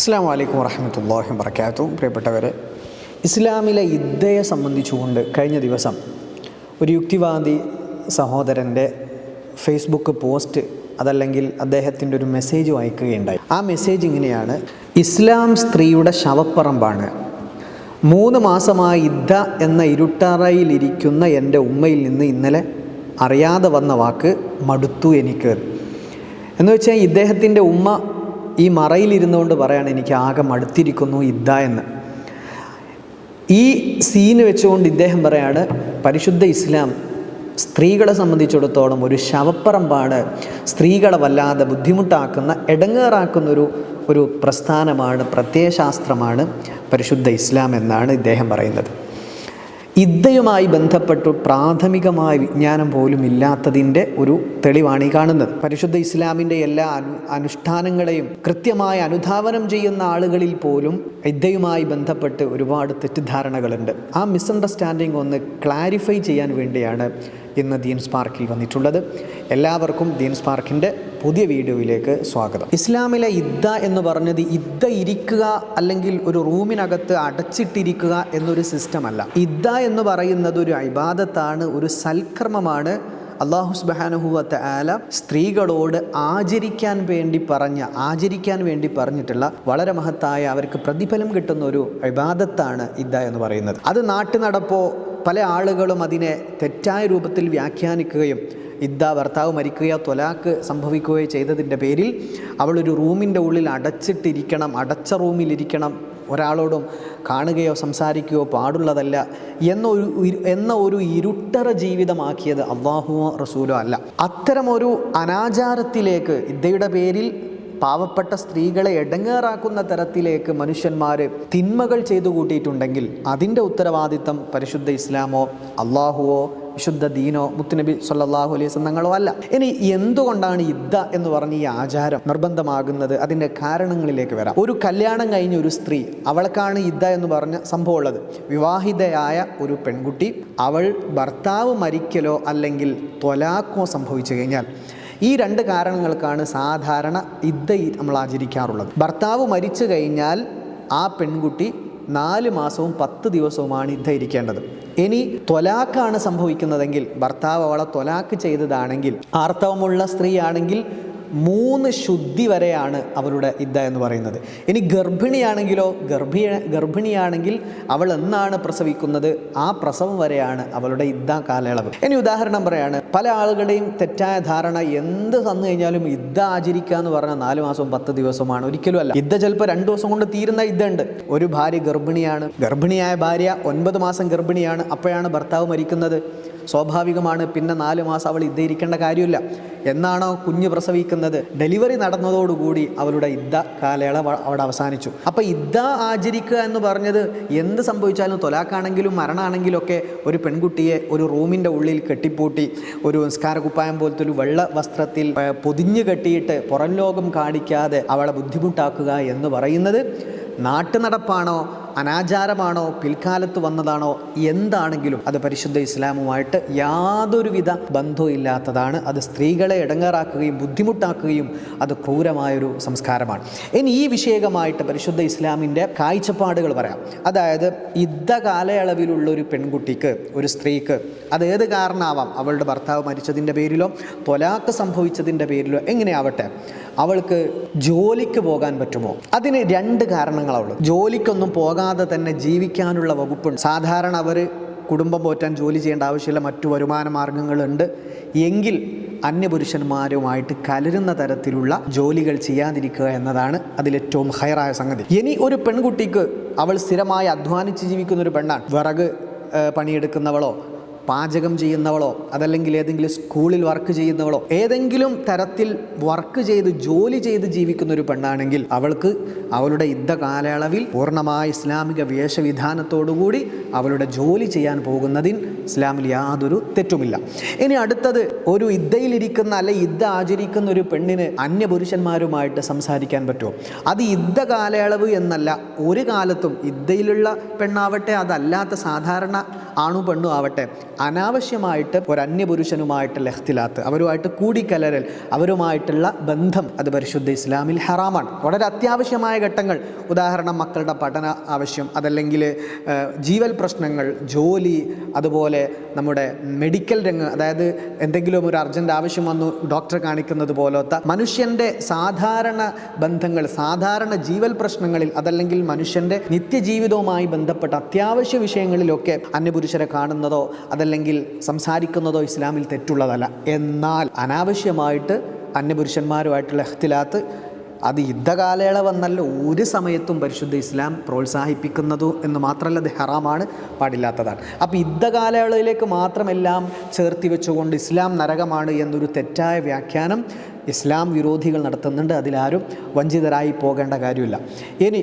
അസ്സാം വലൈക്കും വറഹമത്തല്ലാഹി വർക്കാത്തു പ്രിയപ്പെട്ടവരെ ഇസ്ലാമിലെ ഇദ്ദയെ സംബന്ധിച്ചുകൊണ്ട് കഴിഞ്ഞ ദിവസം ഒരു യുക്തിവാദി സഹോദരന്റെ ഫേസ്ബുക്ക് പോസ്റ്റ് അതല്ലെങ്കിൽ അദ്ദേഹത്തിന്റെ ഒരു മെസ്സേജ് വായിക്കുകയുണ്ടായി. ആ മെസ്സേജ് ഇങ്ങനെയാണ്. ഇസ്ലാം സ്ത്രീയുടെ ശവപ്പറമ്പാണ്. മൂന്ന് മാസമായി ഇദ്ദ എന്ന ഇരുട്ടറയിലിരിക്കുന്ന എന്റെ ഉമ്മയിൽ നിന്ന് ഇന്നലെ അറിയാതെ വന്ന വാക്ക് മടുത്തു എനിക്ക്. എന്ന് വെച്ചാൽ ഇദ്ദേഹത്തിന്റെ ഉമ്മ ഈ മറയിലിരുന്നുകൊണ്ട് പറയാണ് എനിക്ക് ആകെ മടുത്തിരിക്കുന്നു ഇദ്ദ എന്ന്. ഈ സീന് വെച്ചുകൊണ്ട് ഇദ്ദേഹം പറയാണ് പരിശുദ്ധ ഇസ്ലാം സ്ത്രീകളെ സംബന്ധിച്ചിടത്തോളം ഒരു ശവപ്പറമ്പാണ്. സ്ത്രീകളെ വല്ലാതെ ബുദ്ധിമുട്ടാക്കുന്ന എടങ്ങേറാക്കുന്നൊരു ഒരു പ്രസ്ഥാനമാണ് പ്രത്യയശാസ്ത്രമാണ് പരിശുദ്ധ ഇസ്ലാം എന്നാണ് ഇദ്ദേഹം പറയുന്നത്. ഇദ്ദയുമായി ബന്ധപ്പെട്ട് പ്രാഥമികമായ വിജ്ഞാനം പോലും ഇല്ലാത്തതിന്റെ ഒരു തെളിവാണ് ഈ കാണുന്നത്. പരിശുദ്ധ ഇസ്ലാമിന്റെ എല്ലാ അനു അനുഷ്ഠാനങ്ങളെയും കൃത്യമായി അനുധാവനം ചെയ്യുന്ന ആളുകളിൽ പോലും ഇദ്ദയുമായി ബന്ധപ്പെട്ട് ഒരുപാട് തെറ്റിദ്ധാരണകളുണ്ട്. ആ മിസ്അണ്ടർസ്റ്റാൻഡിങ് ഒന്ന് ക്ലാരിഫൈ ചെയ്യാൻ വേണ്ടിയാണ് ഇന്ന് ദീൻ സ്പാർക്കിൽ വന്നിട്ടുള്ളത്. എല്ലാവർക്കും ദീൻ സ്പാർക്കിന്റെ പുതിയ വീഡിയോയിലേക്ക് സ്വാഗതം. ഇസ്ലാമിലെ ഇദ്ദ എന്ന് പറഞ്ഞത് ഇദ്ദ ഇരിക്കുക അല്ലെങ്കിൽ ഒരു റൂമിനകത്ത് അടച്ചിട്ടിരിക്കുക എന്നൊരു സിസ്റ്റമല്ല ഇദ്ദ എന്ന് പറയുന്നത് ഒരു ഇബാദത്താണ് ഒരു സൽക്കർമ്മമാണ് അള്ളാഹു സുബാനുഹുവത്ത് ആല സ്ത്രീകളോട് ആചരിക്കാൻ വേണ്ടി പറഞ്ഞ ആചരിക്കാൻ വേണ്ടി പറഞ്ഞിട്ടുള്ള വളരെ മഹത്തായ അവർക്ക് പ്രതിഫലം കിട്ടുന്ന ഒരു വിവാദത്താണ് ഇദ്ദ എന്ന് പറയുന്നത്. അത് നാട്ടു നടപ്പോ പല ആളുകളും അതിനെ തെറ്റായ രൂപത്തിൽ വ്യാഖ്യാനിക്കുകയും ഇദ്ദ ഭർത്താവ് മരിക്കുകയോ തൊലാക്ക് സംഭവിക്കുകയോ ചെയ്തതിന്റെ പേരിൽ അവളൊരു റൂമിന്റെ ഉള്ളിൽ അടച്ചിട്ടിരിക്കണം അടച്ച റൂമിലിരിക്കണം ഒരാളോടും കാണുകയോ സംസാരിക്കുകയോ പാടുള്ളതല്ല എന്നൊരു എന്ന ഒരു ഇരുട്ടറ ജീവിതമാക്കിയത് അള്ളാഹുവോ റസൂലോ അല്ല. അത്തരമൊരു അനാചാരത്തിലേക്ക് ഇദ്ദയുടെ പേരിൽ പാവപ്പെട്ട സ്ത്രീകളെ എടങ്ങേറാക്കുന്ന തരത്തിലേക്ക് മനുഷ്യന്മാർ തിന്മകൾ ചെയ്തു കൂട്ടിയിട്ടുണ്ടെങ്കിൽ അതിന്റെ ഉത്തരവാദിത്തം പരിശുദ്ധ ഇസ്ലാമോ അള്ളാഹുവോ വിശുദ്ധ ദീനോ മുത്തുനബി സല്ലാഹു അലൈഹി വസല്ലങ്ങളോ അല്ല. ഇനി എന്തുകൊണ്ടാണ് ഇദ്ദ എന്ന് പറഞ്ഞ ഈ ആചാരം നിർബന്ധമാകുന്നത്? അതിന്റെ കാരണങ്ങളിലേക്ക് വരാം. ഒരു കല്യാണം കഴിഞ്ഞ ഒരു സ്ത്രീ അവൾക്കാണ് ഇദ്ദ എന്ന് പറഞ്ഞ സംഭവം ഉള്ളത്. വിവാഹിതയായ ഒരു പെൺകുട്ടി അവൾ ഭർത്താവ് മരിക്കലോ അല്ലെങ്കിൽ ത്വലാക്കോ സംഭവിച്ചു കഴിഞ്ഞാൽ ഈ രണ്ട് കാരണങ്ങൾക്കാണ് സാധാരണ ഇദ്ദ നമ്മൾ ആചരിക്കാറുള്ളത്. ഭർത്താവ് മരിച്ചു കഴിഞ്ഞാൽ ആ പെൺകുട്ടി നാല് മാസവും പത്ത് ദിവസവുമാണ് ഇദ്ധ ഇരിക്കേണ്ടത്. ഇനി ത്വലാക്കാണ് സംഭവിക്കുന്നതെങ്കിൽ ഭർത്താവ് അവളെ ത്വലാക്ക് ചെയ്തതാണെങ്കിൽ ആർത്തവമുള്ള സ്ത്രീയാണെങ്കിൽ മൂന്ന് ശുദ്ധി വരെയാണ് അവരുടെ ഇദ്ദ എന്ന് പറയുന്നത്. ഇനി ഗർഭിണിയാണെങ്കിലോ ഗർഭിണി ഗർഭിണിയാണെങ്കിൽ അവൾ എന്നാണ് പ്രസവിക്കുന്നത്? ആ പ്രസവം വരെയാണ് അവളുടെ ഇദ്ദ കാലയളവ്. ഇനി ഉദാഹരണം പറയാണ് പല ആളുകളുടെയും തെറ്റായ ധാരണ എന്ത് തന്നു കഴിഞ്ഞാലും ഇദ്ദ ആചരിക്കുക എന്ന് പറഞ്ഞാൽ നാല് മാസവും പത്ത് ദിവസമാണ് ഒരിക്കലും അല്ല. ഇദ്ദ ചിലപ്പോൾ രണ്ട് ദിവസം കൊണ്ട് തീരുന്ന ഇദ്ദ ഉണ്ട് ഒരു ഭാര്യ ഗർഭിണിയാണ്. ഗർഭിണിയായ ഭാര്യ ഒൻപത് മാസം ഗർഭിണിയാണ്. അപ്പോഴാണ് ഭർത്താവ് മരിക്കുന്നത്. സ്വാഭാവികമാണ്. പിന്നെ നാല് മാസം അവൾ ഇദ്ദ ഇരിക്കേണ്ട കാര്യമില്ല. എന്നാണോ കുഞ്ഞ് പ്രസവിക്കുന്നത്. ഡെലിവറി നടന്നതോടുകൂടി അവളുടെ ഇദ്ദ കാലയളവ് അവിടെ അവസാനിച്ചു. അപ്പോൾ ഇദ്ദ ആചരിക്കുക എന്ന് പറഞ്ഞത് എന്ത് സംഭവിച്ചാലും തൊലാക്കാണെങ്കിലും മരണമാണെങ്കിലും ഒക്കെ ഒരു പെൺകുട്ടിയെ ഒരു റൂമിന്റെ ഉള്ളിൽ കെട്ടിപ്പൂട്ടി ഒരു സംസ്കാരകുപ്പായം പോലത്തെ ഒരു വെള്ള വസ്ത്രത്തിൽ പൊതിഞ്ഞു കെട്ടിയിട്ട് പുറം ലോകം കാണിക്കാതെ അവളെ ബുദ്ധിമുട്ടാക്കുക എന്ന് പറയുന്നത് നാട്ടുനടപ്പാണോ അനാചാരമാണോ പിൽക്കാലത്ത് വന്നതാണോ എന്താണെങ്കിലും അത് പരിശുദ്ധ ഇസ്ലാമുമായിട്ട് യാതൊരുവിധ ബന്ധവും ഇല്ലാത്തതാണ് അത് സ്ത്രീകളെ ഇടങ്ങേറാക്കുകയും ബുദ്ധിമുട്ടാക്കുകയും അത് ക്രൂരമായൊരു സംസ്കാരമാണ്. ഇനി ഈ വിഷയകമായിട്ട് പരിശുദ്ധ ഇസ്ലാമിന്റെ കാഴ്ചപ്പാടുകൾ പറയാം. അതായത് യുദ്ധ കാലയളവിലുള്ള ഒരു പെൺകുട്ടിക്ക് ഒരു സ്ത്രീക്ക് അത് കാരണമാവാം അവളുടെ ഭർത്താവ് മരിച്ചതിന്റെ പേരിലോ തൊലാക്ക് സംഭവിച്ചതിന്റെ പേരിലോ എങ്ങനെയാവട്ടെ? അവൾക്ക് ജോലിക്ക് പോകാൻ പറ്റുമോ? അതിന് രണ്ട് കാരണങ്ങളുള്ളൂ ജോലിക്കൊന്നും പോകാതെ തന്നെ ജീവിക്കാനുള്ള വകുപ്പുണ്ട്. സാധാരണ അവർ കുടുംബം പോറ്റാൻ ജോലി ചെയ്യേണ്ട ആവശ്യമില്ല മറ്റു വരുമാന മാർഗങ്ങളുണ്ട്. എങ്കിൽ അന്യപുരുഷന്മാരുമായിട്ട് കലരുന്ന തരത്തിലുള്ള ജോലികൾ ചെയ്യാതിരിക്കുക എന്നതാണ് അതിലേറ്റവും ഹയറായ സംഗതി. ഇനി ഒരു പെൺകുട്ടിക്ക് അവൾ സ്ഥിരമായി അധ്വാനിച്ച് ജീവിക്കുന്ന ഒരു പെണ്ണാണ്. വിറക് പണിയെടുക്കുന്നവളോ പാചകം ചെയ്യുന്നവളോ അതല്ലെങ്കിൽ ഏതെങ്കിലും സ്കൂളിൽ വർക്ക് ചെയ്യുന്നവളോ ഏതെങ്കിലും തരത്തിൽ വർക്ക് ചെയ്ത് ജോലി ചെയ്ത് ജീവിക്കുന്ന ഒരു പെണ്ണാണെങ്കിൽ അവൾക്ക് അവളുടെ യുദ്ധ കാലയളവിൽ പൂർണമായ ഇസ്ലാമിക വേഷവിധാനത്തോടുകൂടി അവളുടെ ജോലി ചെയ്യാൻ പോകുന്നതിൽ ഇസ്ലാമിൽ യാതൊരു തെറ്റുമില്ല. ഇനി അടുത്തത് ഒരു യുദ്ധയിലിരിക്കുന്ന അല്ലെ യുദ്ധ ആചരിക്കുന്ന ഒരു പെണ്ണിന് അന്യപുരുഷന്മാരുമായിട്ട് സംസാരിക്കാൻ പറ്റുമോ? അത് യുദ്ധ കാലയളവ് എന്നല്ല ഒരു കാലത്തും യുദ്ധയിലുള്ള പെണ്ണാവട്ടെ അതല്ലാത്ത സാധാരണ ആണു പെണ്ണു ആവട്ടെ അനാവശ്യമായിട്ട് ഒരു അന്യപുരുഷനുമായിട്ടുള്ള എഖ്തിലാത്ത് അവരുമായിട്ട് കൂടിക്കലരൽ അവരുമായിട്ടുള്ള ബന്ധം അത് പരിശുദ്ധ ഇസ്ലാമിൽ ഹറാമാണ്. വളരെ അത്യാവശ്യമായ ഘട്ടങ്ങൾ. ഉദാഹരണം മക്കളുടെ പഠന ആവശ്യം അതല്ലെങ്കിൽ ജീവൽ പ്രശ്നങ്ങൾ ജോലി അതുപോലെ നമ്മുടെ മെഡിക്കൽ രംഗം അതായത് എന്തെങ്കിലും ഒരു അർജന്റ് ആവശ്യം വന്നു ഡോക്ടറെ കാണിക്കുന്നത് പോലത്തെ മനുഷ്യന്റെ സാധാരണ ബന്ധങ്ങൾ സാധാരണ ജീവൽ പ്രശ്നങ്ങളിൽ അതല്ലെങ്കിൽ മനുഷ്യന്റെ നിത്യജീവിതവുമായി ബന്ധപ്പെട്ട അത്യാവശ്യ വിഷയങ്ങളിലൊക്കെ അന്യപുരുഷരെ കാണുന്നതോ അതല്ലെങ്കിൽ സംസാരിക്കുന്നതോ ഇസ്ലാമിൽ തെറ്റുള്ളതല്ല. എന്നാൽ അനാവശ്യമായിട്ട് അന്യപുരുഷന്മാരുമായിട്ടുള്ള എഹ്തിലാത്ത് അത് യുദ്ധകാലയളവെന്നല്ല ഒരു സമയത്തും പരിശുദ്ധ ഇസ്ലാം പ്രോത്സാഹിപ്പിക്കുന്നതു എന്ന് മാത്രമല്ല അത് ഹറാമാണ് പാടില്ലാത്തതാണ്. അപ്പോൾ യുദ്ധകാലയളവിലേക്ക് മാത്രമെല്ലാം ചേർത്തി വെച്ചുകൊണ്ട് ഇസ്ലാം നരകമാണ് എന്നൊരു തെറ്റായ വ്യാഖ്യാനം ഇസ്ലാം വിരോധികൾ നടത്തുന്നുണ്ട്. അതിലാരും വഞ്ചിതരായി പോകേണ്ട കാര്യമില്ല. ഇനി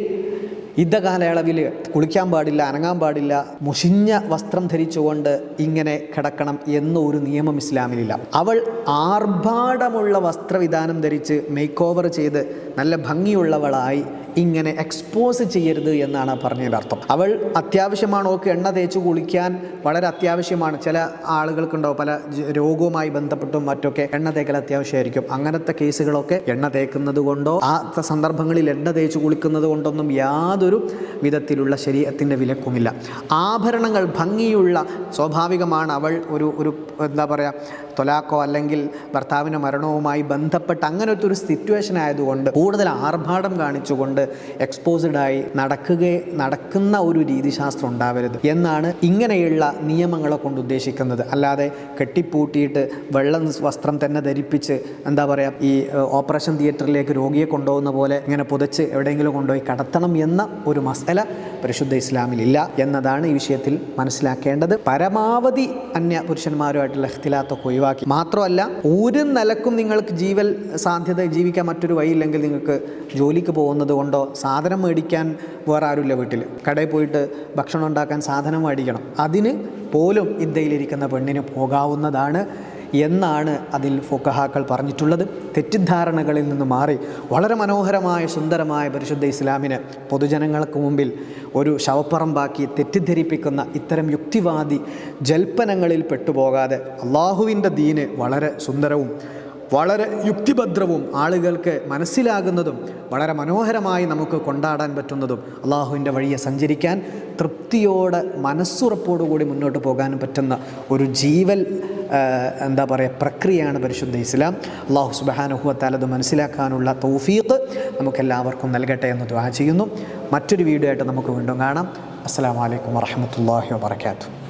യുദ്ധകാലയളവിൽ കുളിക്കാൻ പാടില്ല അനങ്ങാൻ പാടില്ല മുഷിഞ്ഞ വസ്ത്രം ധരിച്ചുകൊണ്ട് ഇങ്ങനെ കിടക്കണം എന്നൊരു നിയമം ഇസ്ലാമിലില്ല. അവൾ ആർഭാടമുള്ള വസ്ത്രവിധാനം ധരിച്ച് മേക്ക് ഓവർ ചെയ്ത് നല്ല ഭംഗിയുള്ളവളായി ഇങ്ങനെ എക്സ്പോസ് ചെയ്യരുത് എന്നാണ് പറഞ്ഞതിന്റെ അർത്ഥം. അവൾ അത്യാവശ്യമാണ് ഓക്കെ എണ്ണ തേച്ച് കുളിക്കാൻ വളരെ അത്യാവശ്യമാണ്. ചില ആളുകൾക്കുണ്ടാവും പല രോഗവുമായി ബന്ധപ്പെട്ടും മറ്റൊക്കെ എണ്ണ തേക്കൽ അത്യാവശ്യമായിരിക്കും. അങ്ങനത്തെ കേസുകളൊക്കെ എണ്ണ തേക്കുന്നത് കൊണ്ടോ ആ സന്ദർഭങ്ങളിൽ എണ്ണ തേച്ച് കുളിക്കുന്നത് കൊണ്ടൊന്നും യാതൊരു വിധത്തിലുള്ള ശരീരത്തിന്റെ വിലക്കുമില്ല. ആഭരണങ്ങൾ ഭംഗിയുള്ള സ്വാഭാവികമാണ് അവൾ ഒരു ഒരു എന്താ പറയുക തൊലാക്കോ അല്ലെങ്കിൽ ഭർത്താവിന്റെ മരണവുമായി ബന്ധപ്പെട്ട് അങ്ങനത്തെ ഒരു സിറ്റുവേഷൻ ആയതുകൊണ്ട് കൂടുതൽ ആർഭാടം കാണിച്ചുകൊണ്ട് എക്സ്പോസ്ഡായി നടക്കുക നടക്കുന്ന ഒരു രീതിശാസ്ത്രം ഉണ്ടാവരുത് എന്നാണ് ഇങ്ങനെയുള്ള നിയമങ്ങളെ കൊണ്ട് ഉദ്ദേശിക്കുന്നത്. അല്ലാതെ കെട്ടിപ്പൂട്ടിയിട്ട് വെള്ളം വസ്ത്രം തന്നെ ധരിപ്പിച്ച് എന്താ പറയുക ഈ ഓപ്പറേഷൻ തിയേറ്ററിലേക്ക് രോഗിയെ കൊണ്ടുപോകുന്ന പോലെ ഇങ്ങനെ പുതച്ച് എവിടെയെങ്കിലും കൊണ്ടുപോയി കടത്തണം എന്ന ഒരു മസല പരിശുദ്ധ ഇസ്ലാമിലില്ല എന്നതാണ് ഈ വിഷയത്തിൽ മനസ്സിലാക്കേണ്ടത്. പരമാവധി അന്യ പുരുഷന്മാരുമായിട്ടുള്ള ഇഖ്തിലാത്തൊക്കെ ഒഴിവാക്കി. മാത്രമല്ല ഒരു നിലക്കും നിങ്ങൾക്ക് ജീവൽ സാധ്യത ജീവിക്കാൻ മറ്റൊരു വഴിയില്ലെങ്കിൽ നിങ്ങൾക്ക് ജോലിക്ക് പോകുന്നത് കൊണ്ടോ സാധനം മേടിക്കാൻ വേറെ ആരുമില്ല വീട്ടിൽ കടയിൽ പോയിട്ട് ഭക്ഷണം ഉണ്ടാക്കാൻ സാധനം മേടിക്കണം. അതിന് പോലും ഇന്ത്യയിലിരിക്കുന്ന പെണ്ണിന് പോകാവുന്നതാണ് എന്നാണ് അതിൽ ഫുക്കഹാക്കൾ പറഞ്ഞിട്ടുള്ളത്. തെറ്റിദ്ധാരണകളിൽ നിന്ന് മാറി വളരെ മനോഹരമായ സുന്ദരമായ പരിശുദ്ധ ഇസ്ലാമിന് പൊതുജനങ്ങൾക്ക് മുമ്പിൽ ഒരു ശവപ്പറമ്പാക്കി തെറ്റിദ്ധരിപ്പിക്കുന്ന ഇത്തരം യുക്തിവാദി ജൽപ്പനങ്ങളിൽ പെട്ടുപോകാതെ അള്ളാഹുവിന്റെ ദീന് വളരെ സുന്ദരവും വളരെ യുക്തിഭദ്രവും ആളുകൾക്ക് മനസ്സിലാകുന്നതും വളരെ മനോഹരമായി നമുക്ക് കൊണ്ടാടാൻ പറ്റുന്നതും അള്ളാഹുവിന്റെ വഴിയെ സഞ്ചരിക്കാൻ തൃപ്തിയോടെ മനസ്സുറപ്പോടുകൂടി മുന്നോട്ട് പോകാനും പറ്റുന്ന ഒരു ജീവൽ എന്താ പറയുക പ്രക്രിയയാണ് പരിശുദ്ധ ഇസ്ലാം. അള്ളാഹു സുബാനുഹുവത്താൽ അത് മനസ്സിലാക്കാനുള്ള തൗഫീഖ് നമുക്കെല്ലാവർക്കും നൽകട്ടെ എന്ന് ദ്വാ ചെയ്യുന്നു. മറ്റൊരു വീഡിയോ ആയിട്ട് നമുക്ക് വീണ്ടും കാണാം. അസ്സാം വലൈക്കും വാഹമത്തല്ലാഹി വാബർക്കാത്തു